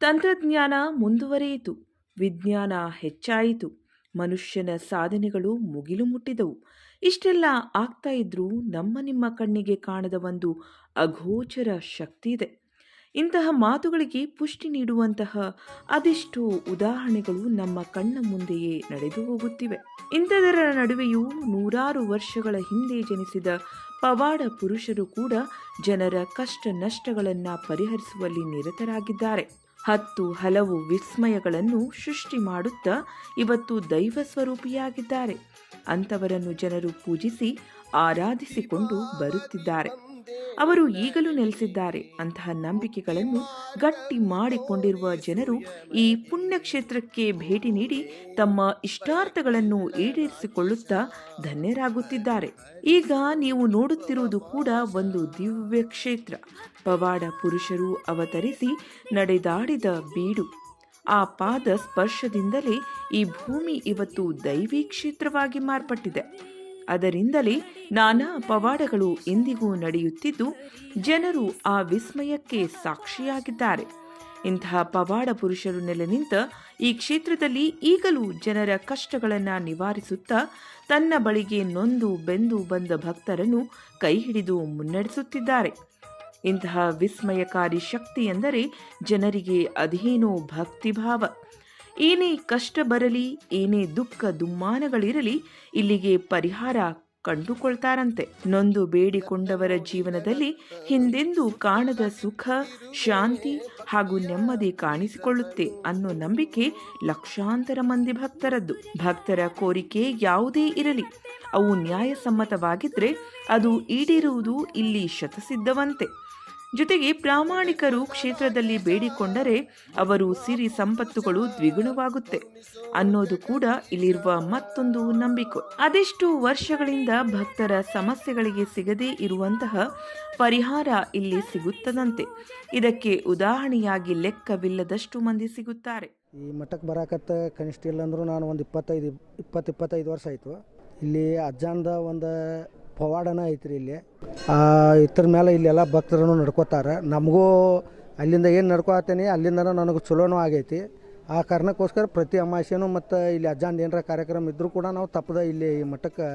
ತಂತ್ರಜ್ಞಾನ ಮುಂದುವರಿಯಿತು. ವಿಜ್ಞಾನ ಹೆಚ್ಚಾಯಿತು. ಮನುಷ್ಯನ ಸಾಧನೆಗಳು ಮುಗಿಲು ಮುಟ್ಟಿದವು. ಇಷ್ಟೆಲ್ಲ ಆಗ್ತಾ ಇದ್ರೂ ನಮ್ಮ ನಿಮ್ಮ ಕಣ್ಣಿಗೆ ಕಾಣದ ಒಂದು ಅಗೋಚರ ಶಕ್ತಿ ಇದೆ. ಇಂತಹ ಮಾತುಗಳಿಗೆ ಪುಷ್ಟಿ ನೀಡುವಂತಹ ಅದೆಷ್ಟೋ ಉದಾಹರಣೆಗಳು ನಮ್ಮ ಕಣ್ಣ ಮುಂದೆಯೇ ನಡೆದು ಹೋಗುತ್ತಿವೆ. ಇಂಥದರ ನಡುವೆಯೂ ನೂರಾರು ವರ್ಷಗಳ ಹಿಂದೆ ಜನಿಸಿದ ಪವಾಡ ಪುರುಷರು ಕೂಡ ಜನರ ಕಷ್ಟ ನಷ್ಟಗಳನ್ನು ಪರಿಹರಿಸುವಲ್ಲಿ ನಿರತರಾಗಿದ್ದಾರೆ. ಹತ್ತು ಹಲವು ವಿಸ್ಮಯಗಳನ್ನು ಸೃಷ್ಟಿ ಮಾಡುತ್ತಾ ಇವತ್ತು ದೈವ ಸ್ವರೂಪಿಯಾಗಿದ್ದಾರೆ. ಅಂಥವರನ್ನು ಜನರು ಪೂಜಿಸಿ ಆರಾಧಿಸಿಕೊಂಡು ಬರುತ್ತಿದ್ದಾರೆ. ಅವರು ಈಗಲೂ ನೆಲೆಸಿದ್ದಾರೆ. ಅಂತಹ ನಂಬಿಕೆಗಳನ್ನು ಗಟ್ಟಿ ಮಾಡಿಕೊಂಡಿರುವ ಜನರು ಈ ಪುಣ್ಯಕ್ಷೇತ್ರಕ್ಕೆ ಭೇಟಿ ನೀಡಿ ತಮ್ಮ ಇಷ್ಟಾರ್ಥಗಳನ್ನು ಈಡೇರಿಸಿಕೊಳ್ಳುತ್ತಾ ಧನ್ಯರಾಗುತ್ತಿದ್ದಾರೆ. ಈಗ ನೀವು ನೋಡುತ್ತಿರುವುದು ಕೂಡ ಒಂದು ದಿವ್ಯ ಕ್ಷೇತ್ರ. ಪವಾಡ ಪುರುಷರು ಅವತರಿಸಿ ನಡೆದಾಡಿದ ಬೀಡು. ಆ ಪಾದ ಸ್ಪರ್ಶದಿಂದಲೇ ಈ ಭೂಮಿ ಇವತ್ತು ದೈವಿ ಕ್ಷೇತ್ರವಾಗಿ ಮಾರ್ಪಟ್ಟಿದೆ. ಅದರಿಂದಲೇ ನಾನಾ ಪವಾಡಗಳು ಇಂದಿಗೂ ನಡೆಯುತ್ತಿದ್ದು, ಜನರು ಆ ವಿಸ್ಮಯಕ್ಕೆ ಸಾಕ್ಷಿಯಾಗಿದ್ದಾರೆ. ಇಂತಹ ಪವಾಡ ಪುರುಷರು ನೆಲೆ ನಿಂತ ಈ ಕ್ಷೇತ್ರದಲ್ಲಿ ಈಗಲೂ ಜನರ ಕಷ್ಟಗಳನ್ನು ನಿವಾರಿಸುತ್ತಾ, ತನ್ನ ಬಳಿಗೆ ನೊಂದು ಬೆಂದು ಬಂದ ಭಕ್ತರನ್ನು ಕೈ ಹಿಡಿದು ಮುನ್ನಡೆಸುತ್ತಿದ್ದಾರೆ. ಇಂತಹ ವಿಸ್ಮಯಕಾರಿ ಶಕ್ತಿ ಎಂದರೆ ಜನರಿಗೆ ಅದೇನೋ ಭಕ್ತಿಭಾವ. ಏನೇ ಕಷ್ಟ ಬರಲಿ, ಏನೇ ದುಃಖ ದುಮ್ಮಾನಗಳಿರಲಿ, ಇಲ್ಲಿಗೆ ಪರಿಹಾರ ಕಂಡುಕೊಳ್ತಾರಂತೆ. ನೊಂದು ಬೇಡಿಕೊಂಡವರ ಜೀವನದಲ್ಲಿ ಹಿಂದೆಂದೂ ಕಾಣದ ಸುಖ, ಶಾಂತಿ ಹಾಗೂ ನೆಮ್ಮದಿ ಕಾಣಿಸಿಕೊಳ್ಳುತ್ತೆ ಅನ್ನೋ ನಂಬಿಕೆ ಲಕ್ಷಾಂತರ ಮಂದಿ ಭಕ್ತರದ್ದು. ಭಕ್ತರ ಕೋರಿಕೆ ಯಾವುದೇ ಇರಲಿ. ಅವು ನ್ಯಾಯಸಮ್ಮತವಾಗಿದ್ರೆ ಅದು ಈಡೇರುವುದು ಇಲ್ಲಿ ಶತಸಿದ್ಧವಂತೆ. ಜೊತೆಗೆ ಪ್ರಾಮಾಣಿಕರು ಕ್ಷೇತ್ರದಲ್ಲಿ ಬೇಡಿಕೊಂಡರೆ ಅವರು ಸಿರಿ ಸಂಪತ್ತುಗಳು ದ್ವಿಗುಣವಾಗುತ್ತೆ ಅನ್ನೋದು ಕೂಡ ಇಲ್ಲಿರುವ ಮತ್ತೊಂದು ನಂಬಿಕೆ. ಅದೆಷ್ಟು ವರ್ಷಗಳಿಂದ ಭಕ್ತರ ಸಮಸ್ಯೆಗಳಿಗೆ ಸಿಗದೇ ಇರುವಂತಹ ಪರಿಹಾರ ಇಲ್ಲಿ ಸಿಗುತ್ತದಂತೆ. ಇದಕ್ಕೆ ಉದಾಹರಣೆಯಾಗಿ ಲೆಕ್ಕವಿಲ್ಲದಷ್ಟು ಮಂದಿ ಸಿಗುತ್ತಾರೆ. ಈ ಮಠಕ್ಕೆ ಬರಾಕತ್ತ ಕನಿಷ್ಠ ಇಲ್ಲಂದ್ರೂ ನಾನು ಒಂದು ಇಪ್ಪತ್ತೈದು, ಇಪ್ಪತ್ತು ಇಪ್ಪತ್ತೈದು ವರ್ಷ ಆಯಿತು. ಇಲ್ಲಿ ಅಜ್ಜಾನ್ದ ಒಂದು ಪವಾಡನ ಐತ್ರಿ ಇಲ್ಲಿ. ಇದ್ರ ಮೇಲೆ ಇಲ್ಲೆಲ್ಲ ಭಕ್ತರನ್ನು ನಡ್ಕೋತಾರೆ. ನಮಗೂ ಅಲ್ಲಿಂದ ಏನು ನಡ್ಕೊತೀನಿ ಅಲ್ಲಿಂದ ನನಗೆ ಚಲೋನೂ ಆಗೈತಿ. ಆ ಕಾರಣಕ್ಕೋಸ್ಕರ ಪ್ರತಿ ಅಮಾವಾಸ್ಯೆನೂ ಮತ್ತು ಇಲ್ಲಿ ಅಜ್ಜಾಂದು ಏನರ ಕಾರ್ಯಕ್ರಮ ಇದ್ದರೂ ಕೂಡ ನಾವು ತಪ್ಪದೆ ಇಲ್ಲಿ ಈ ಮಠಕ್ಕೆ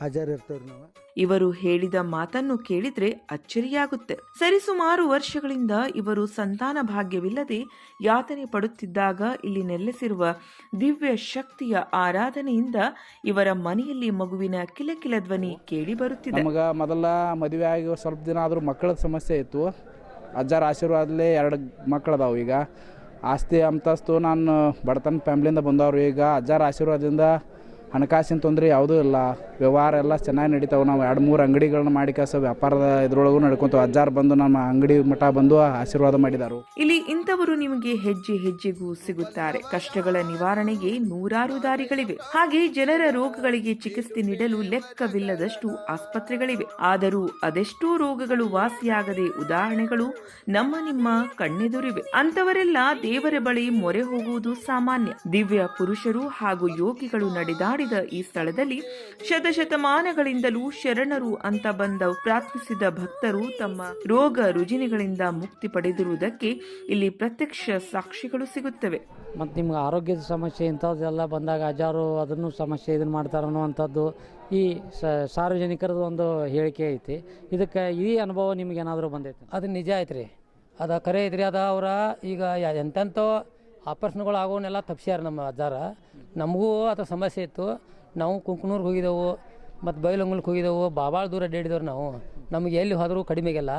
ಹಾಜರಿರ್ತೀವಿ ನಾವು. ಇವರು ಹೇಳಿದ ಮಾತನ್ನು ಕೇಳಿದ್ರೆ ಅಚ್ಚರಿಯಾಗುತ್ತೆ. ಸರಿಸುಮಾರು ವರ್ಷಗಳಿಂದ ಇವರು ಸಂತಾನ ಭಾಗ್ಯವಿಲ್ಲದೆ ಯಾತನೆ ಪಡುತ್ತಿದ್ದಾಗ ಇಲ್ಲಿ ನೆಲೆಸಿರುವ ದಿವ್ಯ ಶಕ್ತಿಯ ಆರಾಧನೆಯಿಂದ ಇವರ ಮನೆಯಲ್ಲಿ ಮಗುವಿನ ಕಿಲಕಿಲ ಧ್ವನಿ ಕೇಳಿ ಬರುತ್ತಿದೆ. ನಮಗ ಮೊದಲ ಮದುವೆ ಆಗಿ ಸ್ವಲ್ಪ ದಿನ ಆದರೂ ಮಕ್ಕಳ ಸಮಸ್ಯೆ ಇತ್ತು. ಅಜ್ಜಾರ ಆಶೀರ್ವಾದಲೇ ಎರಡು ಮಕ್ಕಳದಾವು ಈಗ. ಆಸ್ತಿ ಅಂತಸ್ತು ನಾನು ಬಡತನ ಫ್ಯಾಮ್ಲಿಯಿಂದ ಬಂದವರು ಈಗ. ಅಜ್ಜಾರ ಆಶೀರ್ವಾದದಿಂದ ಹಣಕಾಸಿನ ತೊಂದರೆ ಯಾವುದೂ ಇಲ್ಲ. ವ್ಯವಹಾರ ಎಲ್ಲ ಚೆನ್ನಾಗಿ ನಡೀತಾವೆ. ನಾವು ಎರಡು ಮೂರು ಅಂಗಡಿಗಳನ್ನ ಮಾಡಿ ಕಸ ವ್ಯಾಪಾರದ ಇದ್ರೊಳಗೂ ನಡ್ಕೊತಾವೆ. ಅಜ್ಜಾರ್ ಬಂದು ನಮ್ಮ ಅಂಗಡಿ ಮಠ ಬಂದು ಆಶೀರ್ವಾದ ಮಾಡಿದರು. ಇಲ್ಲಿ ಇಂಥವರು ನಿಮಗೆ ಹೆಜ್ಜೆ ಹೆಜ್ಜೆಗೂ ಸಿಗುತ್ತಾರೆ. ಕಷ್ಟಗಳ ನಿವಾರಣೆಗೆ ನೂರಾರು ದಾರಿಗಳಿವೆ. ಹಾಗೆ ಜನರ ರೋಗಗಳಿಗೆ ಚಿಕಿತ್ಸೆ ನೀಡಲು ಲೆಕ್ಕವಿಲ್ಲದಷ್ಟು ಆಸ್ಪತ್ರೆಗಳಿವೆ. ಆದರೂ ಅದೆಷ್ಟೋ ರೋಗಗಳು ವಾಸಿಯಾಗದೆ ಉದಾಹರಣೆಗಳು ನಮ್ಮ ನಿಮ್ಮ ಕಣ್ಣೆದುರಿವೆ. ಅಂತವರೆಲ್ಲ ದೇವರ ಬಳಿ ಮೊರೆ ಹೋಗುವುದು ಸಾಮಾನ್ಯ. ದಿವ್ಯ ಪುರುಷರು ಹಾಗೂ ಯೋಗಿಗಳು ನಡೆದಾಡಿದ ಈ ಸ್ಥಳದಲ್ಲಿ ಶತಶತಮಾನಗಳಿಂದಲೂ ಶರಣರು ಅಂತ ಬಂದ ಪ್ರಾರ್ಥಿಸಿದ ಭಕ್ತರು ತಮ್ಮ ರೋಗ ರುಜಿನಗಳಿಂದ ಮುಕ್ತಿ ಪಡೆದಿರುವುದಕ್ಕೆ ಇಲ್ಲಿ ಪ್ರತ್ಯಕ್ಷ ಸಾಕ್ಷಿಗಳು ಸಿಗುತ್ತವೆ. ಮತ್ತು ನಿಮ್ಗೆ ಆರೋಗ್ಯದ ಸಮಸ್ಯೆ ಇಂಥದ್ದೆಲ್ಲ ಬಂದಾಗ ಹಜಾರು ಅದನ್ನು ಸಮಸ್ಯೆ ಇದನ್ನು ಮಾಡ್ತಾರೆ ಅನ್ನುವಂಥದ್ದು ಈ ಸಾರ್ವಜನಿಕರದ್ದು ಒಂದು ಹೇಳಿಕೆ ಐತಿ. ಇದಕ್ಕೆ ಈ ಅನುಭವ ನಿಮ್ಗೆ ಏನಾದರೂ ಬಂದೈತೆ? ಅದು ನಿಜ ಐತ್ರಿ. ಅದು ಖರೆ ಐತ್ರಿ. ಅದು ಅವರ ಈಗ ಯ- ಎಂತೆಂಥೋ ಆಪರೇಷನ್ಗಳು ಆಗೋನೆಲ್ಲ ತಪ್ಸ್ಯಾರ ನಮ್ಮ ಅಜ್ಜಾರ. ನಮಗೂ ಅದು ಸಮಸ್ಯೆ ಇತ್ತು. ನಾವು ಕುಂಕನೂರ್ಗೆ ಹೋಗಿದ್ದೆವು, ಮತ್ತು ಬೈಲಂಗಲ್ಗೆ ಹೋಗಿದ್ದೆವು. ಭಾಳ ದೂರ ಅಡ್ಡಾಡಿದವ್ರು ನಾವು. ನಮಗೆ ಎಲ್ಲಿ ಹೋದರೂ ಕಡಿಮೆಗೆಲ್ಲ.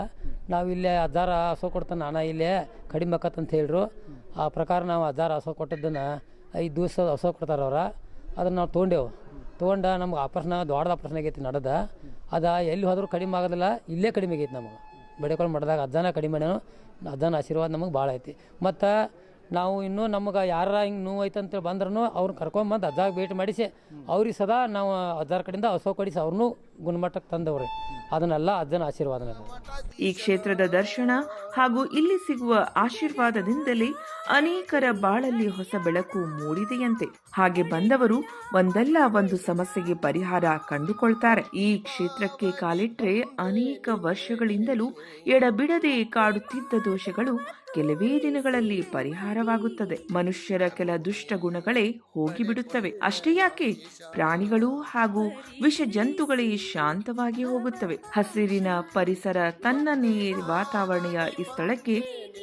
ನಾವು ಇಲ್ಲೇ ಅಜ್ಜಾರ ಹಸು ಕೊಡ್ತಾನೆ ನಾನು ಇಲ್ಲೇ ಕಡಿಮೆ ಆಕತ್ತಂತ ಹೇಳಿದ್ರು ಆ ಪ್ರಕಾರ ನಾವು ಅಜ್ಜಾರ ಹಸು ಕೊಟ್ಟದ್ದನ್ನು ಐದು ದಿವಸ ಹಸು ಕೊಡ್ತಾರೆ ಅವ್ರ. ಅದನ್ನು ನಾವು ತೊಗೊಂಡೆವು. ತೊಗೊಂಡ ನಮ್ಗೆ ಆಪರೇಷನ್ ದೊಡ್ಡದ ಆಪರೇಷನ್ ಆಗೈತಿ ನಡೆದ. ಅದು ಎಲ್ಲಿ ಹೋದರೂ ಕಡಿಮೆ ಆಗೋದಿಲ್ಲ, ಇಲ್ಲೇ ಕಡಿಮೆ ಆಗೈತಿ ನಮಗೆ. ಬೆಳೆಕೊಂಡು ಮಾಡಿದಾಗ ಅಜ್ಜಾನ ಕಡಿಮೆ ಅಜ್ಜನ ಆಶೀರ್ವಾದ ನಮಗೆ ಭಾಳ ಐತಿ. ಮತ್ತು ನಾವು ಇನ್ನೂ ನಮಗೆ ಯಾರ ಹಿಂಗೆ ನೋವು ಐತೆ ಅಂತೇಳಿ ಬಂದ್ರೂ ಅವ್ರನ್ನ ಕರ್ಕೊಂಬಂದು ಅದಾಗ ಭೇಟಿ ಮಾಡಿಸಿ, ಅವ್ರಿಗೆ ಸದಾ ನಾವು ಅದರ ಕಡೆಯಿಂದ ಹಸೋ ಕಡಿಸಿ ಅವ್ರನ್ನೂ ಗುಣಮಟ್ಟಕ್ಕೆ ತಂದವ್ರಿ. ಅದನ್ನೆಲ್ಲ ಅಜ್ಜನ ಆಶೀರ್ವಾದ ಈ ಕ್ಷೇತ್ರದ ದರ್ಶನ ಹಾಗೂ ಇಲ್ಲಿ ಸಿಗುವ ಆಶೀರ್ವಾದದಿಂದಲೇ ಅನೇಕರ ಬಾಳಲ್ಲಿ ಹೊಸ ಬೆಳಕು ಮೂಡಿದೆಯಂತೆ. ಹಾಗೆ ಬಂದವರು ಒಂದಲ್ಲ ಒಂದು ಸಮಸ್ಯೆಗೆ ಪರಿಹಾರ ಕಂಡುಕೊಳ್ತಾರೆ. ಈ ಕ್ಷೇತ್ರಕ್ಕೆ ಕಾಲಿಟ್ರೆ ಅನೇಕ ವರ್ಷಗಳಿಂದಲೂ ಎಡಬಿಡದೆ ಕಾಡುತ್ತಿದ್ದ ದೋಷಗಳು ಕೆಲವೇ ದಿನಗಳಲ್ಲಿ ಪರಿಹಾರವಾಗುತ್ತದೆ. ಮನುಷ್ಯರ ಕೆಲ ದುಷ್ಟ ಗುಣಗಳೇ ಹೋಗಿಬಿಡುತ್ತವೆ. ಅಷ್ಟೇ ಯಾಕೆ? ಪ್ರಾಣಿಗಳು ಹಾಗೂ ವಿಷ ಜಂತುಗಳೇ ಶಾಂತವಾಗಿ ಹೋಗುತ್ತವೆ. ಹಸಿರಿನ ಪರಿಸರ ತನ್ನನೇ ವಾತಾವರಣೆಯ ಈ ಸ್ಥಳಕ್ಕೆ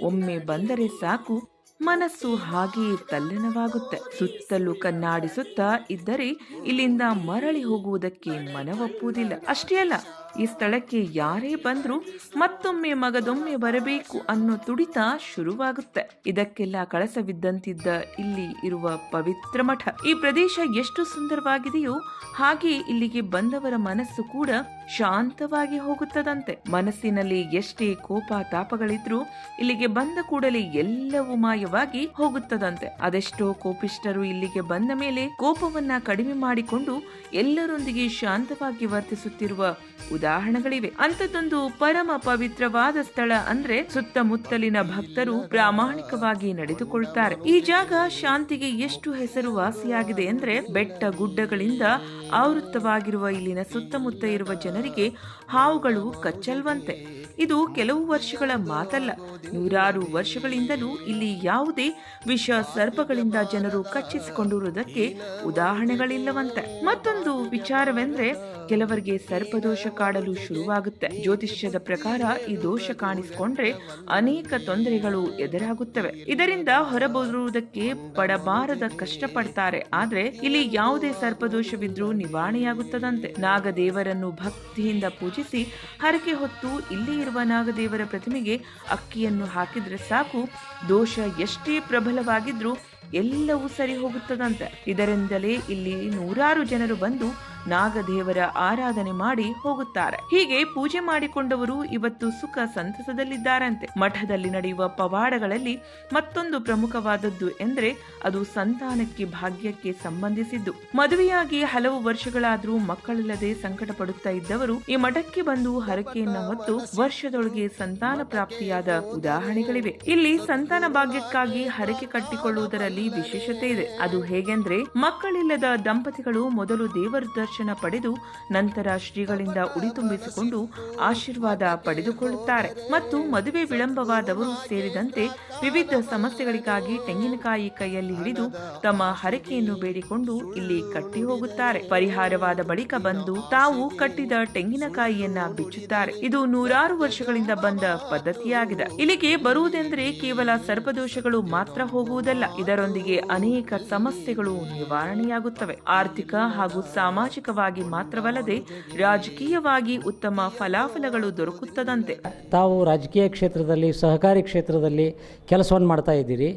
ಒಮ್ಮೆ ಬಂದರೆ ಸಾಕು. ಮನಸ್ಸು ಹಾಗೆಯೇ ತಲ್ಲಣವಾಗುತ್ತೆ ಸುತ್ತಲೂ ಕನ್ನಾಡಿಸುತ್ತಾ ಇದ್ದರೆ ಇಲ್ಲಿಂದ ಮರಳಿ ಹೋಗುವುದಕ್ಕೆ ಮನವೊಪ್ಪುವುದಿಲ್ಲ. ಅಷ್ಟೇ ಅಲ್ಲ. ಈ ಸ್ಥಳಕ್ಕೆ ಯಾರೇ ಬಂದ್ರೂ ಮತ್ತೊಮ್ಮೆ ಮಗದೊಮ್ಮೆ ಬರಬೇಕು ಅನ್ನೋ ತುಡಿತ ಶುರುವಾಗುತ್ತೆ. ಇದಕ್ಕೆಲ್ಲ ಕಳಸವಿದ್ದಂತಿದ್ದ ಇಲ್ಲಿ ಇರುವ ಪವಿತ್ರ ಮಠ. ಈ ಪ್ರದೇಶ ಎಷ್ಟು ಸುಂದರವಾಗಿದೆಯೋ ಹಾಗೆ ಇಲ್ಲಿಗೆ ಬಂದವರ ಮನಸ್ಸು ಕೂಡ ಶಾಂತವಾಗಿ ಹೋಗುತ್ತದಂತೆ. ಮನಸ್ಸಿನಲ್ಲಿ ಎಷ್ಟೇ ಕೋಪ ತಾಪಗಳಿದ್ರೂ ಇಲ್ಲಿಗೆ ಬಂದ ಕೂಡಲೇ ಎಲ್ಲವೂ ಮಾಯವಾಗಿ ಹೋಗುತ್ತದಂತೆ. ಅದೆಷ್ಟೋ ಕೋಪಿಷ್ಟರು ಇಲ್ಲಿಗೆ ಬಂದ ಮೇಲೆ ಕೋಪವನ್ನ ಕಡಿಮೆ ಮಾಡಿಕೊಂಡು ಎಲ್ಲರೊಂದಿಗೆ ಶಾಂತವಾಗಿ ವರ್ತಿಸುತ್ತಿರುವ ಉದಾಹರಣೆಗಳಿವೆ. ಅಂಥದ್ದೊಂದು ಪರಮ ಪವಿತ್ರವಾದ ಸ್ಥಳ ಅಂದ್ರೆ ಸುತ್ತಮುತ್ತಲಿನ ಭಕ್ತರು ಪ್ರಾಮಾಣಿಕವಾಗಿ ನಡೆದುಕೊಳ್ತಾರೆ. ಈ ಜಾಗ ಶಾಂತಿಗೆ ಎಷ್ಟು ಹೆಸರುವಾಸಿಯಾಗಿದೆ ಅಂದ್ರೆ ಬೆಟ್ಟ ಗುಡ್ಡಗಳಿಂದ ಆವೃತ್ತವಾಗಿರುವ ಇಲ್ಲಿನ ಸುತ್ತಮುತ್ತ ಇರುವ ಜನರಿಗೆ ಹಾವುಗಳು ಕಚ್ಚಲ್ವಂತೆ. ಇದು ಕೆಲವು ವರ್ಷಗಳ ಮಾತಲ್ಲ. ನೂರಾರು ವರ್ಷಗಳಿಂದಲೂ ಇಲ್ಲಿ ಯಾವುದೇ ವಿಷ ಸರ್ಪಗಳಿಂದ ಜನರು ಕಚ್ಚಿಸಿಕೊಂಡಿರುವುದಕ್ಕೆ ಉದಾಹರಣೆಗಳಿಲ್ಲವಂತೆ. ಮತ್ತೊಂದು ವಿಚಾರವೆಂದ್ರೆ, ಕೆಲವರಿಗೆ ಸರ್ಪದೋಷ ಕಾಡಲು ಶುರುವಾಗುತ್ತೆ. ಜ್ಯೋತಿಷ್ಯದ ಪ್ರಕಾರ ಈ ದೋಷ ಕಾಣಿಸಿಕೊಂಡ್ರೆ ಅನೇಕ ತೊಂದರೆಗಳು ಎದುರಾಗುತ್ತವೆ. ಇದರಿಂದ ಹೊರಬರುವುದಕ್ಕೆ ಪಡಬಾರದ ಕಷ್ಟಪಡ್ತಾರೆ. ಆದ್ರೆ ಇಲ್ಲಿ ಯಾವುದೇ ಸರ್ಪದೋಷವಿದ್ರೂ ನಿವಾರಣೆಯಾಗುತ್ತದಂತೆ. ನಾಗದೇವರನ್ನು ಭಕ್ತಿಯಿಂದ ಪೂಜಿಸಿ ಹರಕೆ ಹೊತ್ತು ಇಲ್ಲಿ ಇರುವ ನಾಗದೇವರ ಪ್ರತಿಮೆಗೆ ಅಕ್ಕಿಯನ್ನು ಹಾಕಿದ್ರೆ ಸಾಕು. ದೋಷ ಎಷ್ಟೇ ಪ್ರಬಲವಾಗಿದ್ರೂ ಎಲ್ಲವೂ ಸರಿ ಹೋಗುತ್ತದಂತೆ. ಇದರಿಂದಲೇ ಇಲ್ಲಿ ನೂರಾರು ಜನರು ಬಂದು ನಾಗದೇವರ ಆರಾಧನೆ ಮಾಡಿ ಹೋಗುತ್ತಾರೆ. ಹೀಗೆ ಪೂಜೆ ಮಾಡಿಕೊಂಡವರು ಇವತ್ತು ಸುಖ ಸಂತಸದಲ್ಲಿದ್ದಾರಂತೆ. ಮಠದಲ್ಲಿ ನಡೆಯುವ ಪವಾಡಗಳಲ್ಲಿ ಮತ್ತೊಂದು ಪ್ರಮುಖವಾದದ್ದು ಎಂದರೆ ಅದು ಸಂತಾನಕ್ಕೆ ಭಾಗ್ಯಕ್ಕೆ ಸಂಬಂಧಿಸಿದ್ದು. ಮದುವೆಯಾಗಿ ಹಲವು ವರ್ಷಗಳಾದರೂ ಮಕ್ಕಳಿಲ್ಲದೆ ಸಂಕಟ ಪಡುತ್ತಾ ಇದ್ದವರು ಈ ಮಠಕ್ಕೆ ಬಂದು ಹರಕೆಯನ್ನ ಹೊತ್ತು ವರ್ಷದೊಳಗೆ ಸಂತಾನ ಪ್ರಾಪ್ತಿಯಾದ ಉದಾಹರಣೆಗಳಿವೆ. ಇಲ್ಲಿ ಸಂತಾನ ಭಾಗ್ಯಕ್ಕಾಗಿ ಹರಕೆ ಕಟ್ಟಿಕೊಳ್ಳುವುದರಲ್ಲಿ ವಿಶೇಷತೆ ಇದೆ. ಅದು ಹೇಗೆಂದ್ರೆ, ಮಕ್ಕಳಿಲ್ಲದ ದಂಪತಿಗಳು ಮೊದಲು ದೇವರ ದರ್ಶನ ಪಡೆದು ನಂತರ ಶ್ರೀಗಳಿಂದ ಉಡಿ ತುಂಬಿಸಿಕೊಂಡು ಆಶೀರ್ವಾದ ಪಡೆದುಕೊಳ್ಳುತ್ತಾರೆ. ಮತ್ತು ಮದುವೆ ವಿಳಂಬವಾದವರು ಸೇರಿದಂತೆ ವಿವಿಧ ಸಮಸ್ಯೆಗಳಿಗಾಗಿ ತೆಂಗಿನಕಾಯಿ ಕೈಯಲ್ಲಿ ಹಿಡಿದು ತಮ್ಮ ಹರಕೆಯನ್ನು ಬೇಡಿಕೊಂಡು ಇಲ್ಲಿ ಕಟ್ಟಿ ಹೋಗುತ್ತಾರೆ. ಪರಿಹಾರವಾದ ಬಳಿಕ ಬಂದು ತಾವು ಕಟ್ಟಿದ ತೆಂಗಿನಕಾಯಿಯನ್ನ ಬಿಚ್ಚುತ್ತಾರೆ. ಇದು ನೂರಾರು ವರ್ಷಗಳಿಂದ ಬಂದ ಪದ್ಧತಿಯಾಗಿದೆ. ಇಲ್ಲಿಗೆ ಬರುವುದೆಂದರೆ ಕೇವಲ ಸರ್ಪದೋಷಗಳು ಮಾತ್ರ ಹೋಗುವುದಲ್ಲ. ಇದರೊಂದಿಗೆ ಅನೇಕ ಸಮಸ್ಯೆಗಳು ನಿವಾರಣೆಯಾಗುತ್ತವೆ. ಆರ್ಥಿಕ ಹಾಗೂ ಸಾಮಾಜಿಕವಾಗಿ ಮಾತ್ರವಲ್ಲದೆ ರಾಜಕೀಯವಾಗಿ ಉತ್ತಮ ಫಲಾಫಲಗಳು ದೊರಕುತ್ತದಂತೆ. ತಾವು ರಾಜಕೀಯ ಕ್ಷೇತ್ರದಲ್ಲಿ, ಸಹಕಾರಿ ಕ್ಷೇತ್ರದಲ್ಲಿ ಕೆಲಸವನ್ನು ಮಾಡ್ತಾ ಇದ್ದೀರಿ.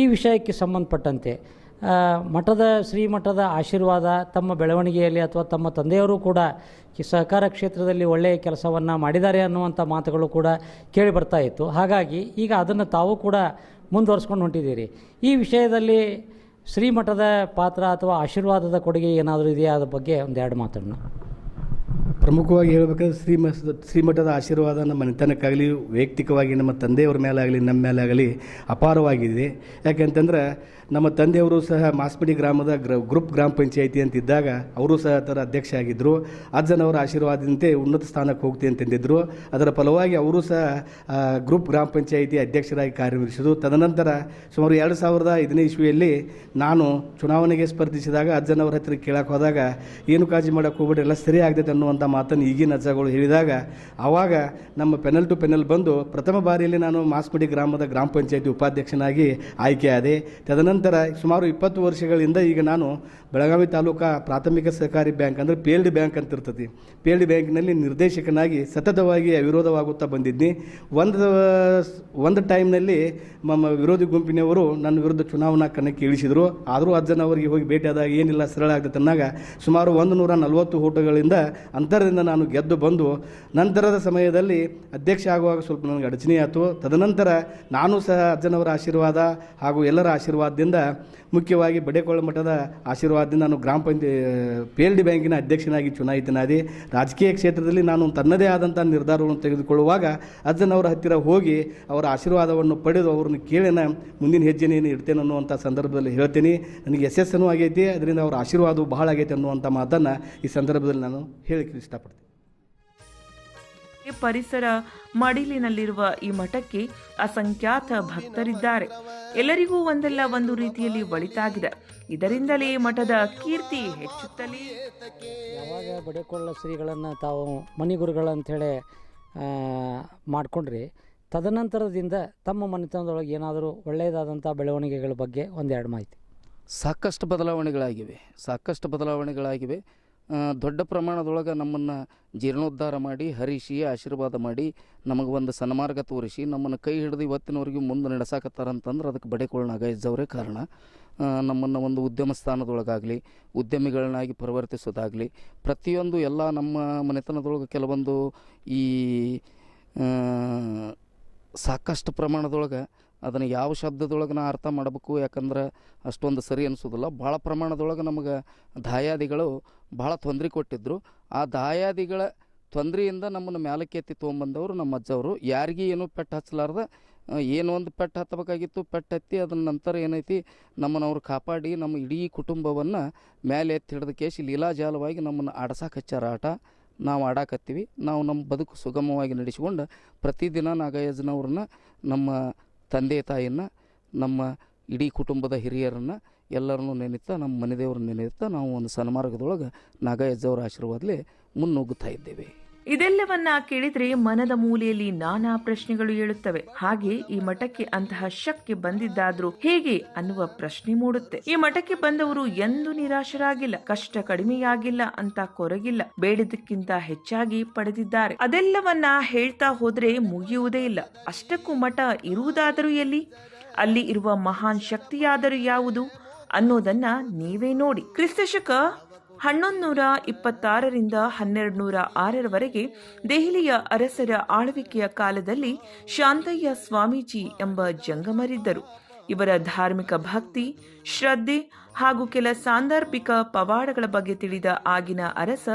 ಈ ವಿಷಯಕ್ಕೆ ಸಂಬಂಧಪಟ್ಟಂತೆ ಮಠದ, ಶ್ರೀಮಠದ ಆಶೀರ್ವಾದ ತಮ್ಮ ಬೆಳವಣಿಗೆಯಲ್ಲಿ ಅಥವಾ ತಮ್ಮ ತಂದೆಯವರು ಕೂಡ ಸಹಕಾರ ಕ್ಷೇತ್ರದಲ್ಲಿ ಒಳ್ಳೆಯ ಕೆಲಸವನ್ನು ಮಾಡಿದ್ದಾರೆ ಅನ್ನುವಂಥ ಮಾತುಗಳು ಕೂಡ ಕೇಳಿ ಬರ್ತಾ ಇತ್ತು. ಹಾಗಾಗಿ ಈಗ ಅದನ್ನು ತಾವು ಕೂಡ ಮುಂದುವರ್ಸ್ಕೊಂಡು ಹೊಂಟಿದ್ದೀರಿ. ಈ ವಿಷಯದಲ್ಲಿ ಶ್ರೀಮಠದ ಪಾತ್ರ ಅಥವಾ ಆಶೀರ್ವಾದದ ಕೊಡುಗೆ ಏನಾದರೂ ಇದೆಯಾ ಅದ್ರ ಬಗ್ಗೆ ಒಂದೆರಡು ಮಾತನ್ನು ಪ್ರಮುಖವಾಗಿ ಹೇಳಬೇಕಾದ್ರೆ ಶ್ರೀಮ ಶ್ರೀಮಠದ ಆಶೀರ್ವಾದ ನಮ್ಮ ಮನೆತನಕ್ಕಾಗಲಿ ವೈಯಕ್ತಿಕವಾಗಿ ನಮ್ಮ ತಂದೆಯವರ ಮೇಲಾಗಲಿ, ನಮ್ಮ ಮೇಲಾಗಲಿ ಅಪಾರವಾಗಿದೆ. ಯಾಕೆಂತಂದ್ರೆ ನಮ್ಮ ತಂದೆಯವರು ಸಹ ಮಾಸ್ಪಡಿ ಗ್ರಾಮದ ಗ್ರ ಗ್ರೂಪ್ ಗ್ರಾಮ ಪಂಚಾಯಿತಿ ಅಂತಿದ್ದಾಗ ಅವರು ಸಹ ಅದರ ಅಧ್ಯಕ್ಷ ಆಗಿದ್ದರು ಅಜ್ಜನವರ ಆಶೀರ್ವಾದದಂತೆ ಉನ್ನತ ಸ್ಥಾನಕ್ಕೆ ಹೋಗ್ತೀನಿ ಅಂತಂದಿದ್ದರು. ಅದರ ಫಲವಾಗಿ ಅವರು ಸಹ ಗ್ರೂಪ್ ಗ್ರಾಮ ಪಂಚಾಯಿತಿ ಅಧ್ಯಕ್ಷರಾಗಿ ಕಾರ್ಯನಿರ್ವಹಿಸಿದರು. ತದನಂತರ ಸುಮಾರು ಎರಡು ಸಾವಿರದ ಐದನೇ ಇಸ್ವಿಯಲ್ಲಿ ನಾನು ಚುನಾವಣೆಗೆ ಸ್ಪರ್ಧಿಸಿದಾಗ ಅಜ್ಜನವರ ಹತ್ರ ಕೇಳೋಕೆ ಹೋದಾಗ, ಏನು ಕಾಜಿ ಮಾಡೋಕ್ಕೆ ಹೋಗ್ಬಿಟ್ಟು ಎಲ್ಲ ಸರಿ ಆಗ್ತೈತೆ ಅನ್ನುವಂಥ ಮಾತನ್ನು ಈಗಿನ ಅಜ್ಜಗಳು ಹೇಳಿದಾಗ, ಆವಾಗ ನಮ್ಮ ಪೆನಲ್ ಟು ಪೆನಲ್ ಬಂದು ಪ್ರಥಮ ಬಾರಿಯಲ್ಲಿ ನಾನು ಮಾಸ್ಮಡಿ ಗ್ರಾಮದ ಗ್ರಾಮ ಪಂಚಾಯತಿ ಉಪಾಧ್ಯಕ್ಷನಾಗಿ ಆಯ್ಕೆಯಾದೆ ತದನಂತರ ಸುಮಾರು ಇಪ್ಪತ್ತು ವರ್ಷಗಳಿಂದ ಈಗ ನಾನು ಬೆಳಗಾವಿ ತಾಲೂಕಾ ಪ್ರಾಥಮಿಕ ಸಹಕಾರಿ ಬ್ಯಾಂಕ್ ಅಂದರೆ ಪಿ ಡಿ ಬ್ಯಾಂಕ್ ಅಂತ ಇರ್ತದೆ. ಪಿ ಎಲ್ ಡಿ ಬ್ಯಾಂಕ್ನಲ್ಲಿ ನಿರ್ದೇಶಕನಾಗಿ ಸತತವಾಗಿ ಅವಿರೋಧವಾಗುತ್ತಾ ಬಂದಿದ್ನಿ ಒಂದು ಒಂದು ಟೈಮ್ನಲ್ಲಿ ನಮ್ಮ ವಿರೋಧಿ ಗುಂಪಿನವರು ನನ್ನ ವಿರುದ್ಧ ಚುನಾವಣಾ ಕಣಕ್ಕೆ ಇಳಿಸಿದರು. ಆದರೂ ಅಜ್ಜನವರಿಗೆ ಹೋಗಿ ಭೇಟಿಯಾದಾಗ ಏನಿಲ್ಲ, ಸರಳ ಆಗ್ತದೆ ಅನ್ನಾಗ ಸುಮಾರು ಒಂದು ನೂರ ನಲವತ್ತು ಓಟುಗಳಿಂದ ಅಂತರದಿಂದ ನಾನು ಗೆದ್ದು ಬಂದು ನಂತರದ ಸಮಯದಲ್ಲಿ ಅಧ್ಯಕ್ಷ ಆಗುವಾಗ ಸ್ವಲ್ಪ ನನಗೆ ಅಡಚಣೆಯಾಯಿತು ತದನಂತರ ನಾನು ಸಹ ಅಜ್ಜನವರ ಆಶೀರ್ವಾದ ಹಾಗೂ ಎಲ್ಲರ ಆಶೀರ್ವಾದದಿಂದ ಮುಖ್ಯವಾಗಿ ಬಡೆಕೊಳ್ಳ ಮಠದ ಆಶೀರ್ವಾದದಿಂದ ನಾನು ಗ್ರಾಮ ಪಂಚಾಯತ್ ಪಿ ಎಲ್ ಡಿ ಬ್ಯಾಂಕಿನ ಅಧ್ಯಕ್ಷನಾಗಿ ಚುನಾಯಿತನಾದಿ. ರಾಜಕೀಯ ಕ್ಷೇತ್ರದಲ್ಲಿ ನಾನು ತನ್ನದೇ ಆದಂಥ ನಿರ್ಧಾರವನ್ನು ತೆಗೆದುಕೊಳ್ಳುವಾಗ ಅಜ್ಜನವರ ಹತ್ತಿರ ಹೋಗಿ ಅವರ ಆಶೀರ್ವಾದವನ್ನು ಪಡೆದು ಅವ್ರನ್ನ ಕೇಳಿನ ಮುಂದಿನ ಹೆಜ್ಜೆನೇನು ಇಡ್ತೇನೆ ಅನ್ನುವಂಥ ಸಂದರ್ಭದಲ್ಲಿ ಹೇಳ್ತೀನಿ. ನನಗೆ ಯಶಸ್ಸನ್ನು ಆಗೈತಿ, ಅದರಿಂದ ಅವರ ಆಶೀರ್ವಾದವು ಬಹಳ ಆಗೈತೆ ಅನ್ನುವಂಥ ಮಾತನ್ನು ಈ ಸಂದರ್ಭದಲ್ಲಿ ನಾನು ಹೇಳಿಕ್ಕೆ ಇಷ್ಟಪಡ್ತೀನಿ ಪರಿಸರ ಮಡಿಲಿನಲ್ಲಿರುವ ಈ ಮಠಕ್ಕೆ ಅಸಂಖ್ಯಾತ ಭಕ್ತರಿದ್ದಾರೆ. ಎಲ್ಲರಿಗೂ ಒಂದಲ್ಲ ಒಂದು ರೀತಿಯಲ್ಲಿ ಒಳಿತಾಗಿದೆ. ಇದರಿಂದಲೇ ಮಠದ ಕೀರ್ತಿ ಹೆಚ್ಚುತ್ತಲೇ ಯಾವಾಗ ಬಡಕೊಳ್ಳ ಶ್ರೀಗಳನ್ನು ತಾವು ಮಣಿಗುರುಗಳಂಥೇಳಿ ಮಾಡಿಕೊಂಡ್ರಿ ತದನಂತರದಿಂದ ತಮ್ಮ ಮನೆತನದೊಳಗೆ ಏನಾದರೂ ಒಳ್ಳೆಯದಾದಂಥ ಬೆಳವಣಿಗೆಗಳ ಬಗ್ಗೆ ಒಂದೆರಡು ಮಾಹಿತಿ. ಸಾಕಷ್ಟು ಬದಲಾವಣೆಗಳಾಗಿವೆ. ಸಾಕಷ್ಟು ಬದಲಾವಣೆಗಳಾಗಿವೆ. ದೊಡ್ಡ ಪ್ರಮಾಣದೊಳಗೆ ನಮ್ಮನ್ನು ಜೀರ್ಣೋದ್ಧಾರ ಮಾಡಿ ಹರಿಸಿ ಆಶೀರ್ವಾದ ಮಾಡಿ, ನಮಗೆ ಒಂದು ಸನ್ಮಾರ್ಗ ತೋರಿಸಿ, ನಮ್ಮನ್ನು ಕೈ ಹಿಡಿದು ಇವತ್ತಿನವರೆಗೂ ಮುಂದೆ ನಡೆಸಾಕತ್ತಾರಂತಂದ್ರೆ ಅದಕ್ಕೆ ಬಡೆಕೊಳ್ಳ ನಾಗೇಜ್ಜವರೇ ಕಾರಣ. ನಮ್ಮನ್ನು ಒಂದು ಉದ್ಯಮ ಸ್ಥಾನದೊಳಗಾಗಲಿ, ಉದ್ಯಮಿಗಳನ್ನಾಗಿ ಪರಿವರ್ತಿಸೋದಾಗಲಿ, ಪ್ರತಿಯೊಂದು ಎಲ್ಲ ನಮ್ಮ ಮನೆತನದೊಳಗೆ ಕೆಲವೊಂದು ಈ ಸಾಕಷ್ಟು ಪ್ರಮಾಣದೊಳಗೆ ಅದನ್ನು ಯಾವ ಶಬ್ದದೊಳಗೆ ನಾ ಅರ್ಥ ಮಾಡಬೇಕು? ಯಾಕಂದ್ರೆ ಅಷ್ಟೊಂದು ಸರಿ ಅನಿಸೋದಿಲ್ಲ. ಭಾಳ ಪ್ರಮಾಣದೊಳಗೆ ನಮಗೆ ದಾಯಾದಿಗಳು ಭಾಳ ತೊಂದರೆ ಕೊಟ್ಟಿದ್ದರು ಆ ದಾಯಾದಿಗಳ ತೊಂದರೆಯಿಂದ ನಮ್ಮನ್ನು ಮ್ಯಾಲಕ್ಕೆ ಎತ್ತಿ ತೊಗೊಂಬಂದವರು ನಮ್ಮ ಅಜ್ಜವರು ಯಾರಿಗೆ ಏನೂ ಪೆಟ್ಟು ಹಚ್ಚಲಾರ್ದ ಏನೊಂದು ಪೆಟ್ಟು ಹತ್ತಬೇಕಾಗಿತ್ತು, ಪೆಟ್ಟು ಹತ್ತಿ ಅದನ್ನ ನಂತರ ಏನೈತಿ, ನಮ್ಮನ್ನು ಅವ್ರು ಕಾಪಾಡಿ ನಮ್ಮ ಇಡೀ ಕುಟುಂಬವನ್ನು ಮೇಲೆ ಎತ್ತಿ ಹಿಡಿದ ಕೇಸಿ ಲೀಲಾಜಾಲವಾಗಿ ನಮ್ಮನ್ನು ಆಡ್ಸಕ್ಕೆ ಹಚ್ಚಾರ ಆಟ. ನಾವು ಆಡಾಕತ್ತೀವಿ. ನಾವು ನಮ್ಮ ಬದುಕು ಸುಗಮವಾಗಿ ನಡೆಸಿಕೊಂಡು ಪ್ರತಿದಿನ ನಾಗಯ್ಯಜ್ಜನವ್ರನ್ನ ನಮ್ಮ ತಂದೆ ತಾಯಿಯನ್ನು, ನಮ್ಮ ಇಡೀ ಕುಟುಂಬದ ಹಿರಿಯರನ್ನು ಎಲ್ಲರನ್ನು ನೆನೆಯುತ್ತಾ, ನಮ್ಮ ಮನೆ ದೇವ್ರನ್ನ ನೆನೆಯುತ್ತಾ ನಾವು ಒಂದು ಸನ್ಮಾರ್ಗದೊಳಗೆ ನಾಗಯ್ಯಜ್ಜವರ ಆಶೀರ್ವಾದಲೇ ಮುನ್ನುಗ್ಗುತ್ತಾ ಇದ್ದೇವೆ. ಇದೆಲ್ಲವನ್ನ ಕೇಳಿದ್ರೆ ಮನದ ಮೂಲೆಯಲ್ಲಿ ನಾನಾ ಪ್ರಶ್ನೆಗಳು ಏಳುತ್ತವೆ. ಹಾಗೆ ಈ ಮಠಕ್ಕೆ ಅಂತಹ ಶಕ್ತಿ ಬಂದಿದ್ದಾದ್ರೂ ಹೇಗೆ ಅನ್ನುವ ಪ್ರಶ್ನೆ ಮೂಡುತ್ತೆ. ಈ ಮಠಕ್ಕೆ ಬಂದವರು ಎಂದೂ ನಿರಾಶರಾಗಿಲ್ಲ, ಕಷ್ಟ ಕಡಿಮೆಯಾಗಿಲ್ಲ ಅಂತ ಕೊರಗಿಲ್ಲ. ಬೇಡಿದ್ದಕ್ಕಿಂತ ಹೆಚ್ಚಾಗಿ ಪಡೆದಿದ್ದಾರೆ. ಅದೆಲ್ಲವನ್ನ ಹೇಳ್ತಾ ಹೋದ್ರೆ ಮುಗಿಯುವುದೇ ಇಲ್ಲ. ಅಷ್ಟಕ್ಕೂ ಮಠ ಇರುವುದಾದರೂ ಎಲ್ಲಿ? ಅಲ್ಲಿ ಇರುವ ಮಹಾನ್ ಶಕ್ತಿಯಾದರೂ ಯಾವುದು? ಅನ್ನೋದನ್ನ ನೀವೇ ನೋಡಿ. ಕ್ರಿಸ್ತಶಕ ಹನ್ನೊಂದು ನೂರ ಇಪ್ಪತ್ತಾರರಿಂದ ಹನ್ನೆರಡು ನೂರ ಆರರವರೆಗೆ ದೆಹಲಿಯ ಅರಸರ ಆಳ್ವಿಕೆಯ ಕಾಲದಲ್ಲಿ ಶಾಂತಯ್ಯ ಸ್ವಾಮೀಜಿ ಎಂಬ ಜಂಗಮರಿದ್ದರು. ಇವರ ಧಾರ್ಮಿಕ ಭಕ್ತಿ, ಶ್ರದ್ಧೆ ಹಾಗೂ ಕೆಲ ಸಾಂದರ್ಭಿಕ ಪವಾಡಗಳ ಬಗ್ಗೆ ತಿಳಿದ ಆಗಿನ ಅರಸ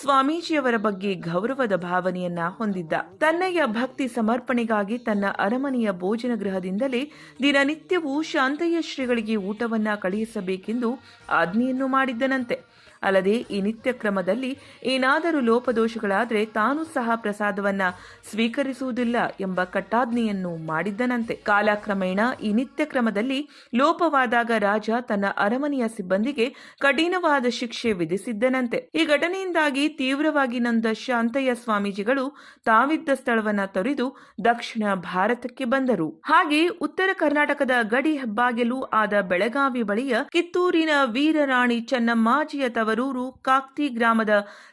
ಸ್ವಾಮೀಜಿಯವರ ಬಗ್ಗೆ ಗೌರವದ ಭಾವನೆಯನ್ನ ಹೊಂದಿದ್ದ. ತನ್ನಯ್ಯ ಭಕ್ತಿ ಸಮರ್ಪಣೆಗಾಗಿ ತನ್ನ ಅರಮನೆಯ ಭೋಜನ ಗೃಹದಿಂದಲೇ ದಿನನಿತ್ಯವೂ ಶಾಂತಯ್ಯ ಶ್ರೀಗಳಿಗೆ ಊಟವನ್ನ ಕಳುಹಿಸಬೇಕೆಂದು ಆಜ್ಞೆಯನ್ನು ಮಾಡಿದ್ದನಂತೆ. ಅಲ್ಲದೆ ಈ ನಿತ್ಯ ಕ್ರಮದಲ್ಲಿ ಏನಾದರೂ ಲೋಪದೋಷಗಳಾದರೆ ತಾನು ಸಹ ಪ್ರಸಾದವನ್ನ ಸ್ವೀಕರಿಸುವುದಿಲ್ಲ ಎಂಬ ಕಟ್ಟಾಜ್ಞೆಯನ್ನು ಮಾಡಿದ್ದನಂತೆ. ಕಾಲಕ್ರಮೇಣ ಈ ನಿತ್ಯ ಕ್ರಮದಲ್ಲಿ ಲೋಪವಾದಾಗ ರಾಜ ತನ್ನ ಅರಮನೆಯ ಸಿಬ್ಬಂದಿಗೆ ಕಠಿಣವಾದ ಶಿಕ್ಷೆ ವಿಧಿಸಿದ್ದನಂತೆ. ಈ ಘಟನೆಯಿಂದಾಗಿ ತೀವ್ರವಾಗಿ ನೊಂದ ಶಾಂತಯ್ಯ ಸ್ವಾಮೀಜಿಗಳು ತಾವಿದ್ದ ಸ್ಥಳವನ್ನ ತೊರೆದು ದಕ್ಷಿಣ ಭಾರತಕ್ಕೆ ಬಂದರು. ಹಾಗೆ ಉತ್ತರ ಕರ್ನಾಟಕದ ಗಡಿ ಹೆಬ್ಬಾಗಿಲು ಆದ ಬೆಳಗಾವಿ ಬಳಿಯ ಕಿತ್ತೂರಿನ ವೀರರಾಣಿ ಚೆನ್ನಮ್ಮಾಜಿಯ ತವರೂರು ಕಾಕ್ತಿ ಗ್ರಾಮದ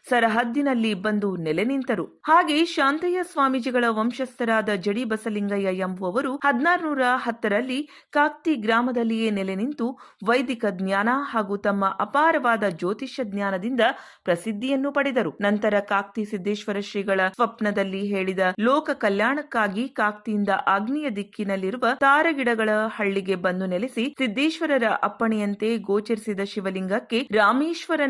ಸರಹದ್ದಿನಲ್ಲಿ ಬಂದು ನೆಲೆ ನಿಂತರು. ಹಾಗೆ ಶಾಂತಯ್ಯ ಸ್ವಾಮೀಜಿಗಳ ವಂಶಸ್ಥರಾದ ಜಡಿ ಬಸಲಿಂಗಯ್ಯ ಎಂಬುವವರು ಹದಿನಾರುನೂರ ಹತ್ತರಲ್ಲಿ ಕಾಕ್ತಿ ಗ್ರಾಮದಲ್ಲಿಯೇ ನೆಲೆ ನಿಂತು ವೈದಿಕ ಜ್ಞಾನ ಹಾಗೂ ತಮ್ಮ ಅಪಾರವಾದ ಜ್ಯೋತಿಷ್ಯ ಜ್ಞಾನದಿಂದ ಪ್ರಸಿದ್ಧಿಯನ್ನು ಪಡೆದರು. ನಂತರ ಕಾಕ್ತಿ ಸಿದ್ದೇಶ್ವರ ಶ್ರೀಗಳ ಸ್ವಪ್ನದಲ್ಲಿ ಹೇಳಿದ ಲೋಕ ಕಲ್ಯಾಣಕ್ಕಾಗಿ ಕಾಕ್ತಿಯಿಂದ ಆಗ್ನೇಯ ದಿಕ್ಕಿನಲ್ಲಿರುವ ತಾರಗಿಡಗಳ ಹಳ್ಳಿಗೆ ಬಂದು ನೆಲೆಸಿ ಸಿದ್ದೇಶ್ವರರ ಅಪ್ಪಣೆಯಂತೆ ಗೋಚರಿಸಿದ ಶಿವಲಿಂಗಕ್ಕೆ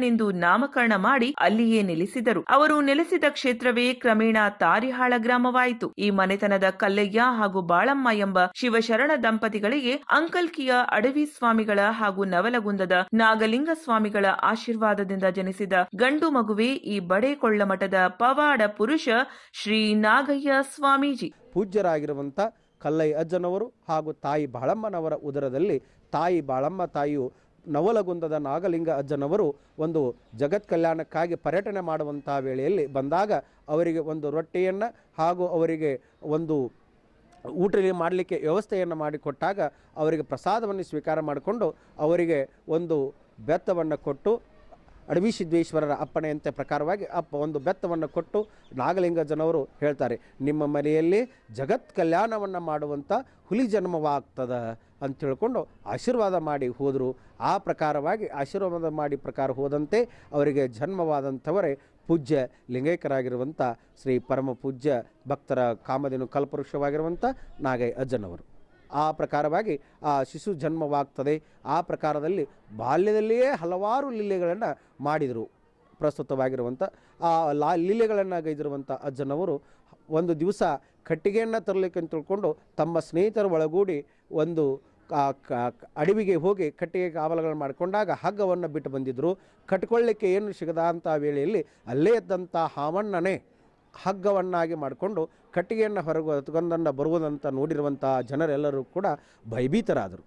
ರಾಮೇಶ್ವರನೆಂದು ನಾಮಕರಣ ಮಾಡಿ ಅಲ್ಲಿಯೇ ನೆಲೆಸಿದರು. ಅವರು ನೆಲೆಸಿದ ಕ್ಷೇತ್ರವೇ ಕ್ರಮೇಣ ತಾರಿಹಾಳ ಗ್ರಾಮವಾಯಿತು. ಈ ಮನೆತನದ ಕಲ್ಲಯ್ಯ ಹಾಗೂ ಬಾಳಮ್ಮ ಎಂಬ ಶಿವಶರಣ ದಂಪತಿಗಳಿಗೆ ಅಂಕಲ್ಕಿಯ ಅಡವಿ ಸ್ವಾಮಿಗಳ ಹಾಗೂ ನವಲಗುಂದದ ನಾಗಲಿಂಗ ಸ್ವಾಮಿಗಳ ಆಶೀರ್ವಾದದಿಂದ ಜನಿಸಿದ ಗಂಡು ಮಗುವೆ ಈ ಬಡೇಕೊಳ್ಳ ಮಠದ ಪವಾಡ ಪುರುಷ ಶ್ರೀ ನಾಗಯ್ಯ ಸ್ವಾಮೀಜಿ. ಪೂಜ್ಯರಾಗಿರುವಂಥ ಕಲ್ಲಯ್ಯ ಅಜ್ಜನವರು ಹಾಗೂ ತಾಯಿ ಬಾಳಮ್ಮನವರ ಉದರದಲ್ಲಿ ತಾಯಿ ಬಾಳಮ್ಮ ತಾಯಿಯು ನವಲಗುಂದದ ನಾಗಲಿಂಗ ಅಜ್ಜನವರು ಒಂದು ಜಗತ್ ಕಲ್ಯಾಣಕ್ಕಾಗಿ ಪರ್ಯಟನೆ ಮಾಡುವಂಥ ವೇಳೆಯಲ್ಲಿ ಬಂದಾಗ ಅವರಿಗೆ ಒಂದು ರೊಟ್ಟಿಯನ್ನು ಹಾಗೂ ಅವರಿಗೆ ಒಂದು ಊಟ ಮಾಡಲಿಕ್ಕೆ ವ್ಯವಸ್ಥೆಯನ್ನು ಮಾಡಿಕೊಟ್ಟಾಗ ಅವರಿಗೆ ಪ್ರಸಾದವನ್ನು ಸ್ವೀಕಾರ ಮಾಡಿಕೊಂಡು ಅವರಿಗೆ ಒಂದು ಬೆತ್ತವನ್ನು ಕೊಟ್ಟು ಅಡವಿ ಸಿದ್ದೇಶ್ವರರ ಅಪ್ಪಣೆಯಂತೆ ಪ್ರಕಾರವಾಗಿ ಅಪ್ಪ ಒಂದು ಬೆತ್ತವನ್ನು ಕೊಟ್ಟು ನಾಗಲಿಂಗ ಜನವರು ಹೇಳ್ತಾರೆ, ನಿಮ್ಮ ಮನೆಯಲ್ಲಿ ಜಗತ್ ಕಲ್ಯಾಣವನ್ನು ಮಾಡುವಂಥ ಹುಲಿ ಜನ್ಮವಾಗ್ತದ ಅಂತ ತಿಳ್ಕೊಂಡು ಆಶೀರ್ವಾದ ಮಾಡಿ ಹೋದರು. ಆ ಪ್ರಕಾರವಾಗಿ ಆಶೀರ್ವಾದ ಮಾಡಿ ಪ್ರಕಾರ ಹೋದಂತೆ ಅವರಿಗೆ ಜನ್ಮವಾದಂಥವರೇ ಪೂಜ್ಯ ಲಿಂಗೈಕರಾಗಿರುವಂಥ ಶ್ರೀ ಪರಮ ಪೂಜ್ಯ ಭಕ್ತರ ಕಾಮಧೇನು ಕಲ್ಪವೃಕ್ಷವಾಗಿರುವಂಥ ನಾಗೈ ಅಜ್ಜನವರು. ಆ ಪ್ರಕಾರವಾಗಿ ಆ ಶಿಶು ಜನ್ಮವಾಗ್ತದೆ. ಆ ಪ್ರಕಾರದಲ್ಲಿ ಬಾಲ್ಯದಲ್ಲಿಯೇ ಹಲವಾರು ಲೀಲೆಗಳನ್ನು ಮಾಡಿದರು. ಪ್ರಸ್ತುತವಾಗಿರುವಂಥ ಆ ಲಾ ಲೀಲೆಗಳನ್ನು ಗೈದಿರುವಂಥ ಅಜ್ಜನವರು ಒಂದು ದಿವಸ ಕಟ್ಟಿಗೆಯನ್ನು ತರಲಿಕ್ಕೆ ತಿಳ್ಕೊಂಡು ತಮ್ಮ ಸ್ನೇಹಿತರ ಒಳಗೂಡಿ ಒಂದು ಅಡವಿಗೆ ಹೋಗಿ ಕಟ್ಟಿಗೆ ಕಾವಲುಗಳನ್ನು ಮಾಡಿಕೊಂಡಾಗ ಹಗ್ಗವನ್ನು ಬಿಟ್ಟು ಬಂದಿದ್ದರು ಕಟ್ಕೊಳ್ಳಿಕ್ಕೆ ಏನು ಸಿಗದಂಥ ವೇಳೆಯಲ್ಲಿ ಅಲ್ಲೇ ಇದ್ದಂಥ ಹಾವಣ್ಣನೇ ಹಗ್ಗವನ್ನಾಗಿ ಮಾಡಿಕೊಂಡು ಕಟ್ಟಿಗೆಯನ್ನು ಹೊರಗೆ ಹೊತ್ಕೊಂಡನ್ನು ಬರುವುದಂತ ನೋಡಿರುವಂಥ ಜನರೆಲ್ಲರೂ ಕೂಡ ಭಯಭೀತರಾದರು.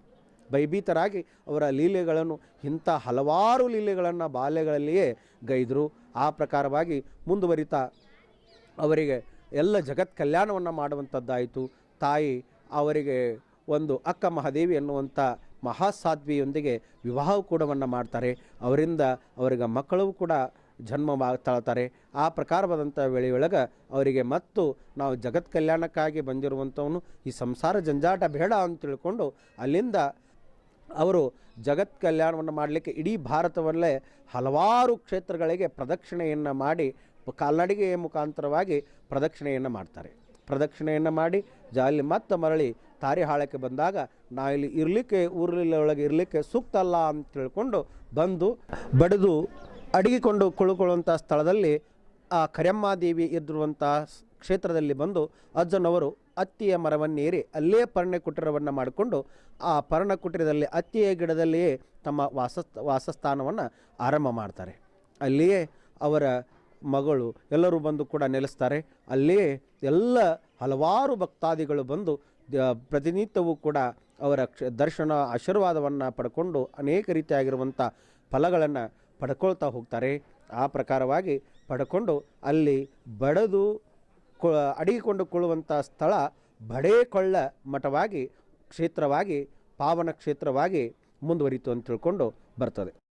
ಭಯಭೀತರಾಗಿ ಅವರ ಲೀಲೆಗಳನ್ನು, ಇಂಥ ಹಲವಾರು ಲೀಲೆಗಳನ್ನು ಬಾಲ್ಯಗಳಲ್ಲಿಯೇ ಗೈದರು. ಆ ಪ್ರಕಾರವಾಗಿ ಮುಂದುವರಿತಾ ಅವರಿಗೆ ಎಲ್ಲ ಜಗತ್ ಕಲ್ಯಾಣವನ್ನು ಮಾಡುವಂಥದ್ದಾಯಿತು. ತಾಯಿ ಅವರಿಗೆ ಒಂದು ಅಕ್ಕ ಮಹಾದೇವಿ ಎನ್ನುವಂಥ ಮಹಾಸಾಧ್ವಿಯೊಂದಿಗೆ ವಿವಾಹ ಕೂಡವನ್ನು ಮಾಡ್ತಾರೆ. ಅವರಿಂದ ಅವರಿಗೆ ಮಕ್ಕಳು ಕೂಡ ಜನ್ಮ ತಳ್ತಾರೆ ಆ ಪ್ರಕಾರವಾದಂಥ ವೇಳೆಯೊಳಗೆ ಅವರಿಗೆ ಮತ್ತು ನಾವು ಜಗತ್ ಕಲ್ಯಾಣಕ್ಕಾಗಿ ಬಂದಿರುವಂಥವನು ಈ ಸಂಸಾರ ಜಂಜಾಟ ಬೇಡ ಅಂತ ತಿಳ್ಕೊಂಡು ಅಲ್ಲಿಂದ ಅವರು ಜಗತ್ ಕಲ್ಯಾಣವನ್ನು ಮಾಡಲಿಕ್ಕೆ ಇಡೀ ಭಾರತವಲ್ಲೇ ಹಲವಾರು ಕ್ಷೇತ್ರಗಳಿಗೆ ಪ್ರದಕ್ಷಿಣೆಯನ್ನು ಮಾಡಿ ಕಾಲ್ನಡಿಗೆಯ ಮುಖಾಂತರವಾಗಿ ಪ್ರದಕ್ಷಿಣೆಯನ್ನು ಮಾಡ್ತಾರೆ. ಪ್ರದಕ್ಷಿಣೆಯನ್ನು ಮಾಡಿ ಜಾಲಿ ಮತ್ತೆ ಮರಳಿ ತಾರಿಹಾಳಕ್ಕೆ ಬಂದಾಗ ನಾ ಇಲ್ಲಿ ಇರಲಿಕ್ಕೆ ಊರಿನೊಳಗೆ ಇರಲಿಕ್ಕೆ ಸೂಕ್ತ ಅಲ್ಲ ಅಂತ ತಿಳ್ಕೊಂಡು ಬಂದು ಬಡಿದು ಅಡಗಿಕೊಂಡು ಕುಳುಕೊಳ್ಳುವಂಥ ಸ್ಥಳದಲ್ಲಿ ಆ ಕರೆಮ್ಮಾದೇವಿ ಎದ್ದಿರುವಂಥ ಕ್ಷೇತ್ರದಲ್ಲಿ ಬಂದು ಅಜ್ಜನವರು ಅತ್ತಿಯ ಮರವನ್ನೇರಿ ಅಲ್ಲೇ ಪರ್ಣ ಕುಟೀರವನ್ನು ಮಾಡಿಕೊಂಡು ಆ ಪರ್ಣ ಕುಟೀರದಲ್ಲಿ ಅತ್ತಿಯ ಗಿಡದಲ್ಲಿಯೇ ತಮ್ಮ ವಾಸ ವಾಸಸ್ಥಾನವನ್ನು ಆರಂಭ ಮಾಡ್ತಾರೆ. ಅಲ್ಲಿಯೇ ಅವರ ಮಗಳು ಎಲ್ಲರೂ ಬಂದು ಕೂಡ ನೆಲೆಸ್ತಾರೆ. ಅಲ್ಲಿಯೇ ಎಲ್ಲ ಹಲವಾರು ಭಕ್ತಾದಿಗಳು ಬಂದು ಪ್ರತಿನಿತ್ಯವೂ ಕೂಡ ಅವರ ದರ್ಶನ ಆಶೀರ್ವಾದವನ್ನು ಪಡ್ಕೊಂಡು ಅನೇಕ ರೀತಿಯಾಗಿರುವಂಥ ಫಲಗಳನ್ನು ಪಡ್ಕೊಳ್ತಾ ಹೋಗ್ತಾರೆ. ಆ ಪ್ರಕಾರವಾಗಿ ಪಡ್ಕೊಂಡು ಅಲ್ಲಿ ಬಡದು ಅಡಗಿಕೊಂಡುಕೊಳ್ಳುವಂಥ ಸ್ಥಳ ಬಡೇಕೊಳ್ಳ ಮಠವಾಗಿ, ಕ್ಷೇತ್ರವಾಗಿ, ಪಾವನ ಕ್ಷೇತ್ರವಾಗಿ ಮುಂದುವರಿತು ಅಂತ ತಿಳ್ಕೊಂಡು ಬರ್ತದೆ.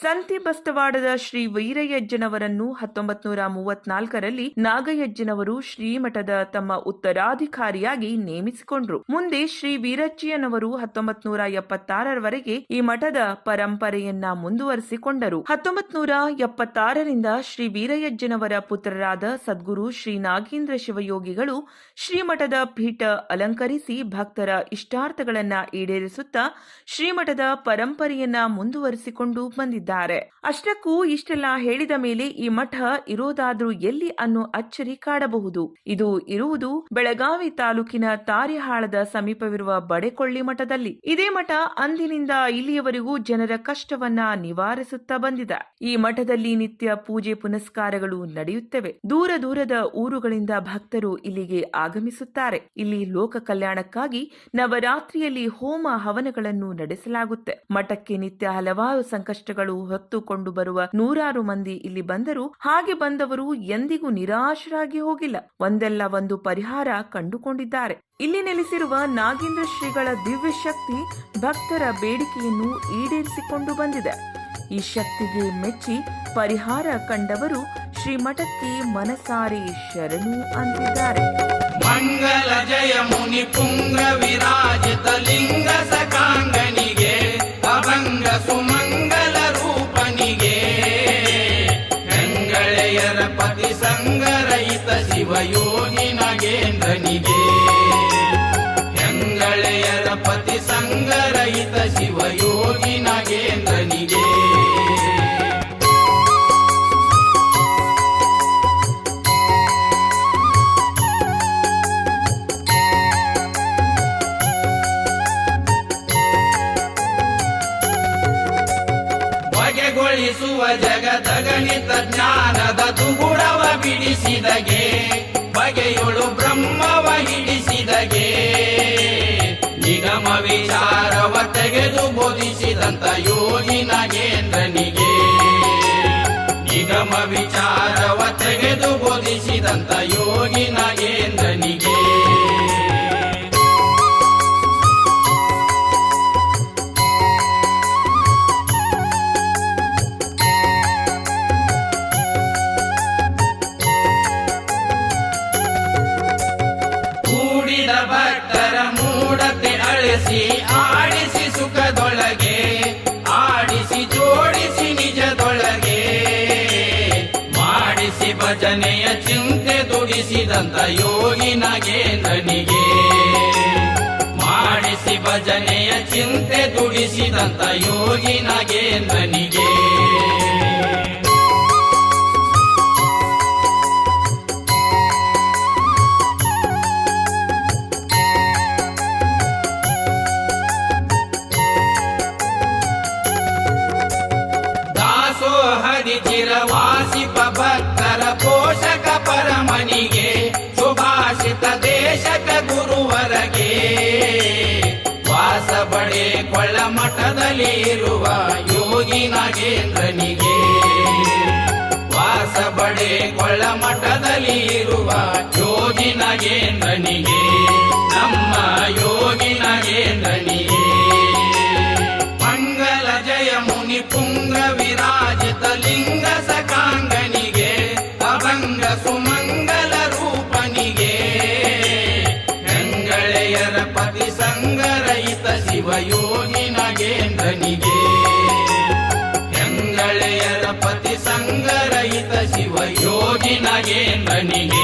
ಸಂತಿ ಬಸ್ತವಾಡದ ಶ್ರೀ ವೀರಯ್ಯಜ್ಜನವರನ್ನು ಹತ್ತೊಂಬತ್ ನೂರ ಮೂವತ್ನಾಲ್ಕರಲ್ಲಿ ನಾಗಯಜ್ಜನವರು ಶ್ರೀಮಠದ ತಮ್ಮ ಉತ್ತರಾಧಿಕಾರಿಯಾಗಿ ನೇಮಿಸಿಕೊಂಡ್ರು. ಮುಂದೆ ಶ್ರೀ ವೀರಜ್ಜಿಯನವರು ಹತ್ತೊಂಬತ್ ನೂರ ಎಪ್ಪತ್ತಾರರವರೆಗೆ ಈ ಮಠದ ಪರಂಪರೆಯನ್ನ ಮುಂದುವರಿಸಿಕೊಂಡರು. ಹತ್ತೊಂಬತ್ ನೂರ ಎಪ್ಪತ್ತಾರರಿಂದ ಶ್ರೀ ವೀರಯಜ್ಜನವರ ಪುತ್ರರಾದ ಸದ್ಗುರು ಶ್ರೀ ನಾಗೇಂದ್ರ ಶಿವಯೋಗಿಗಳು ಶ್ರೀಮಠದ ಪೀಠ ಅಲಂಕರಿಸಿ ಭಕ್ತರ ಇಷ್ಟಾರ್ಥಗಳನ್ನ ಈಡೇರಿಸುತ್ತಾ ಶ್ರೀಮಠದ ಪರಂಪರೆಯನ್ನ ಮುಂದುವರಿಸಿಕೊಂಡು ಬಂದಿದ್ದಾರೆ. ಅಷ್ಟಕ್ಕೂ ಇಷ್ಟೆಲ್ಲ ಹೇಳಿದ ಮೇಲೆ ಈ ಮಠ ಇರೋದಾದ್ರೂ ಎಲ್ಲಿ ಅನ್ನೋ ಅಚ್ಚರಿ ಕಾಡಬಹುದು. ಇದು ಇರುವುದು ಬೆಳಗಾವಿ ತಾಲೂಕಿನ ತಾರಿಹಾಳದ ಸಮೀಪವಿರುವ ಬಡೆಕೊಳ್ಳಿ ಮಠದಲ್ಲಿ. ಇದೇ ಮಠ ಅಂದಿನಿಂದ ಇಲ್ಲಿಯವರೆಗೂ ಜನರ ಕಷ್ಟವನ್ನ ನಿವಾರಿಸುತ್ತಾ ಬಂದಿದೆ. ಈ ಮಠದಲ್ಲಿ ನಿತ್ಯ ಪೂಜೆ ಪುನಸ್ಕಾರಗಳು ನಡೆಯುತ್ತವೆ. ದೂರ ದೂರದ ಊರುಗಳಿಂದ ಭಕ್ತರು ಇಲ್ಲಿಗೆ ಆಗಮಿಸುತ್ತಾರೆ. ಇಲ್ಲಿ ಲೋಕ ಕಲ್ಯಾಣಕ್ಕಾಗಿ ನವರಾತ್ರಿಯಲ್ಲಿ ಹೋಮ ಹವನಗಳನ್ನು ನಡೆಸಲಾಗುತ್ತೆ. ಮಠಕ್ಕೆ ನಿತ್ಯ ಹಲವಾರು ಸಂಕಷ್ಟಗಳು ಹೊತ್ತುಕೊಂಡು ಬರುವ ನೂರಾರು ಮಂದಿ ಇಲ್ಲಿ ಬಂದರು ಹಾಗೆ ಬಂದವರು ಎಂದಿಗೂ ನಿರಾಶರಾಗಿ ಹೋಗಿಲ್ಲ. ಒಂದೆಲ್ಲ ಒಂದು ಪರಿಹಾರ ಕಂಡುಕೊಂಡಿದ್ದಾರೆ. ಇಲ್ಲಿ ನೆಲೆಸಿರುವ ನಾಗೇಂದ್ರ ಶ್ರೀಗಳ ದಿವ್ಯ ಶಕ್ತಿ ಭಕ್ತರ ಬೇಡಿಕೆಯನ್ನು ಈಡೇರಿಸಿಕೊಂಡು ಬಂದಿದೆ. ಈ ಶಕ್ತಿಗೆ ಮೆಚ್ಚಿ ಪರಿಹಾರ ಕಂಡವರು ಶ್ರೀ ಮಠಕ್ಕೆ ಮನಸಾರಿ ಶರಣು ಅಂತಿದ್ದಾರೆ. ಮಂಗಲ ಜಯ ಮುನಿ ಪುಂಗ ವಿರಾಜಿತ ಲಿಂಗ ಸಕಾಂಗನಿಗೆ ಅಭಂಗ ಸುಮಂಗಲ ಗಂಗಳೆಯರ ಪತಿ ಸಂಗರಹಿತ ಶಿವಯೋಗಿ ನಗೇಂದ್ರನಿಗೆ. ಹೆಂಗಳೆಯರ ಪತಿ ಸಂಗರಹಿತ ಶಿವಯೋಗಿ ಬೋಧಿಸಿದಂತ ಯೋಗಿ ನಾಗೇಂದ್ರನಿಗೆ. ನಿಗಮ ವಿಚಾರವ ತೆಗೆದು ಬೋಧಿಸಿದಂತ ಯೋಗಿ ನಾಗೇಂದ್ರನಿಗೆ. ಚಿಂತೆ ದುಡಿಸಿದಂತ ಯೋಗಿ ನಾಗೇಂದ್ರನಿಗೆ. ಮಾಡಿಸಿ ಭಜನೆಯ ಚಿಂತೆ ದುಡಿಸಿದಂತ ಯೋಗಿ ವಾಸದಲ್ಲಿರುವ ಯೋಗಿ ನಾಗೇಂದ್ರನಿಗೆ ವಾಸ ಬಡೆ ಕೊಳ್ಳ ಮಠದಲ್ಲಿ ಇರುವ ಯೋಗಿ ನಾಗೇಂದ್ರನಿಗೆ ನಮ್ಮ ಯೋಗ மணியே?